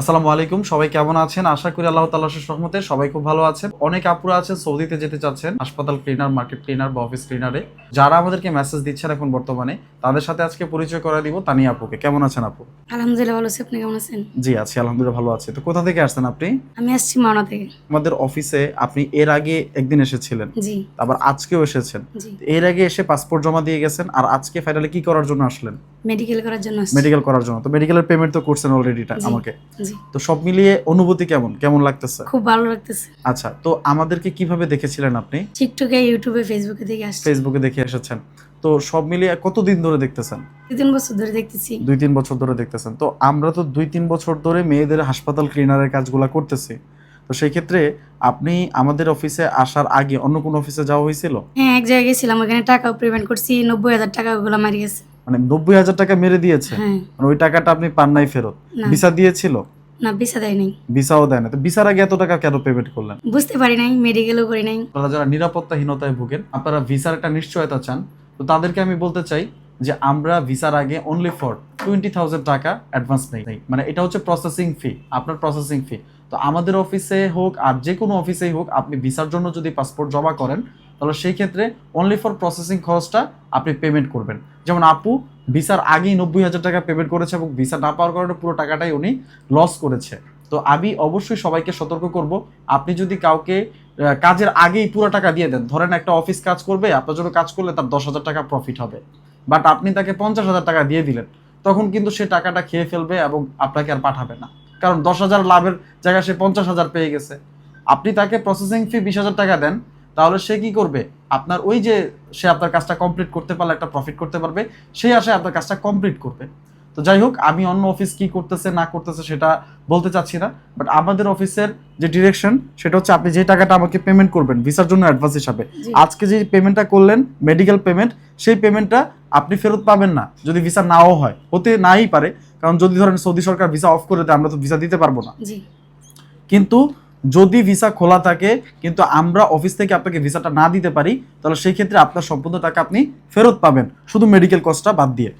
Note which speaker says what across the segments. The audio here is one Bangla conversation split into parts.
Speaker 1: আসসালামু আলাইকুম সবাই কেমন আছেন? আশা করি আল্লাহ তাআলার সহমতে সবাই খুব ভালো আছেন। অনেক আপুরা আছেন সৌদিতে যেতে চাচ্ছেন হাসপাতাল ক্লিনার মার্কেট ক্লিনার বা অফিস ক্লিনারে যারা আমাদেরকে মেসেজ দিচ্ছেন এখন বর্তমানে তাদের সাথে আজকে পরিচয় করে দিব তানিয়া আপুকে। কেমন আছেন আপু?
Speaker 2: আলহামদুলিল্লাহ ভালো আছি। আপনি কেমন আছেন?
Speaker 1: জি আছি আলহামদুলিল্লাহ ভালো আছি। তো কোথা থেকে আসছেন আপনি?
Speaker 2: আমি আসছি মাওনা থেকে।
Speaker 1: আমাদের অফিসে আপনি এর আগে একদিন এসেছিলেন।
Speaker 2: জি।
Speaker 1: আবার আজকেও এসেছেন। এর আগে এসে পাসপোর্ট জমা দিয়ে গেছেন আর আজকে ফাইনালি কি করার জন্য আসলেন?
Speaker 2: মেডিকেল করার জন্য
Speaker 1: মেডিকেল করার জন্য। তো মেডিকেলের পেমেন্ট তো করছেন অলরেডি। আমাকে। তো সব মিলিয়ে অনুভূতি কেমন? কেমন লাগতেছে?
Speaker 2: খুব ভালো লাগতেছে।
Speaker 1: আচ্ছা তো আমাদেরকে কীভাবে দেখেছিলেন আপনি?
Speaker 2: টিকটকে ইউটিউবে ফেসবুকে দেখে আসছি।
Speaker 1: ফেসবুকে দেখে এসেছেন। তো সব মিলিয়ে কতদিন ধরে দেখতেছেন?
Speaker 2: দুই তিন বছর ধরে দেখতেছি।
Speaker 1: দুই তিন বছর ধরে দেখতেছেন। তো আমরা তো দুই তিন বছর ধরে মেয়েদের হাসপাতাল ক্লিনারের কাজগুলো করতেছি। তো সেই ক্ষেত্রে আপনি আমাদের অফিসে আসার আগে অন্য কোনো অফিসে যাওয়া হয়েছিল?
Speaker 2: হ্যাঁ এক জায়গায় গেছিলাম। ওখানে টাকাও পেমেন্ট করছি। নব্বই হাজার টাকা ওগুলো মারি গেছে।
Speaker 1: মানে নব্বই হাজার টাকা মেরে দিয়েছে।
Speaker 2: হ্যাঁ।
Speaker 1: মানে ওই টাকাটা আপনি পান নাই ফেরত ভিসা দিয়েছিল?
Speaker 2: না ভিসা দেয় নাই
Speaker 1: ভিসাও দেয় না। তো ভিসার আগে এত টাকা কেন পেমেন্ট করলেন?
Speaker 2: বুঝতে পারি নাই মেডিকেলও করি নাই।
Speaker 1: আপনারা যারা নিরাপত্তাহীনতায় ভুগেন আপনারা ভিসার একটা নিশ্চয়তা চান। তো তাদেরকে আমি বলতে চাই যে আমরা ভিসার আগে অনলি ফর টোয়েন্টি থাউজেন্ড টাকা অ্যাডভান্স নেই। মানে এটা হচ্ছে প্রসেসিং ফি আপনার প্রসেসিং ফি তো আমাদের অফিসে হোক আর যে কোনো অফিসেই হোক, আপনি ভিসার জন্য যদি পাসপোর্ট জমা করেন, তাহলে সেই ক্ষেত্রে অনলি ফর প্রসেসিং খরচটা আপনি পেমেন্ট করবেন। যেমন আপু, ভিসার আগেই নব্বই হাজার টাকা পেমেন্ট করেছে এবং ভিসা না পাওয়ার কারণে পুরো টাকাটাই উনি লস করেছে। তো আমি অবশ্যই সবাইকে সতর্ক করব, আপনি যদি কাউকে কাজের আগেই পুরো টাকা দিয়ে দেন, ধরেন একটা অফিস কাজ করবে, আপনার জন্য কাজ করলে তার দশ হাজার টাকা প্রফিট হবে। বাট আপনি তাকে পঞ্চাশ হাজার টাকা দিয়ে দিলেন, তখন কিন্তু সে টাকাটা খেয়ে ফেলবে এবং আপনাকে আর পাঠাবে না। কারণ দশ হাজার লাভের জায়গায় সে পঞ্চাশ হাজার পেয়ে গেছে। আপনি তাকে প্রসেসিং ফি বিশ হাজার টাকা দেন তাহলে সে কি করবে? আপনার ওই যে সে আপনার কাজটা কমপ্লিট করতে পারলে একটা প্রফিট করতে পারবে সেই আশায় আপনার কাজটা কমপ্লিট করবে। তো যাই হোক আমি অন্য অফিস কি করতেছে না করতেছে সেটা বলতে চাচ্ছি না বাট আমাদের অফিসের যে ডিরেকশন সেটা হচ্ছে আপনি যে টাকাটা আমাকে পেমেন্ট করবেন ভিসার জন্য অ্যাডভান্স হিসাবে। আজকে যে পেমেন্টটা করলেন মেডিকেল পেমেন্ট সেই পেমেন্টটা আপনি ফেরত পাবেন না। যদি ভিসা নাও হয় হতে নাই পারে কারণ যদি ধরেন সৌদি সরকার ভিসা অফ করে দেয় আমরা তো ভিসা দিতে পারব না। কিন্তু যদি ভিসা খোলা থাকে কিন্তু আমরা অফিস থেকে আপনাকে ভিসাটা না দিতে পারি তাহলে সেই ক্ষেত্রে আপনার সম্পূর্ণ টাকা আপনি ফেরত পাবেন শুধু মেডিকেল কস্টটা বাদ দিয়ে।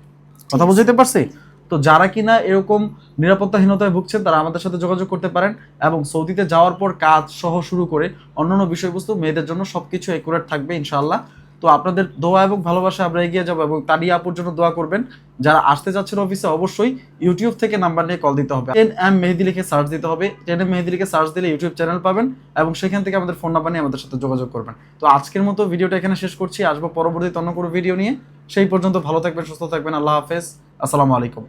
Speaker 1: কথা বুঝতে পারছি? তো যারা কিনা এরকম নিরাপত্তাহীনতায় ভুগছেন তারা আমাদের সাথে যোগাযোগ করতে পারেন এবং সৌদিতে যাওয়ার পর কাজ সহ শুরু করে অন্যান্য বিষয়বস্তু মেয়েদের জন্য সবকিছু একুরেট থাকবে ইনশাআল্লাহ। তো আপনাদের দোয়া এবং ভালোবাসা আমরা এগিয়ে যাব এবং তারই আপুর জন্য দোয়া করবেন। যারা আসতে যাচ্ছেন অফিসে, অবশ্যই ইউটিউব থেকে নাম্বার নিয়ে কল দিতে হবে। টেন এম মেহেদি লিখে সার্চ দিতে হবে। টেন এম মেহেদি লিখে সার্চ দিলে ইউটিউব চ্যানেল পাবেন এবং সেখান থেকে আমাদের ফোন নাম্বার নিয়ে আমাদের সাথে যোগাযোগ করবেন। তো আজকের মতো ভিডিওটা এখানে শেষ করছি। আসব পরবর্তীতে অন্য কোনো ভিডিও নিয়ে। সেই পর্যন্ত ভালো থাকবেন, সুস্থ থাকবেন। আল্লাহ হাফেজ। আসসালামু আলাইকুম।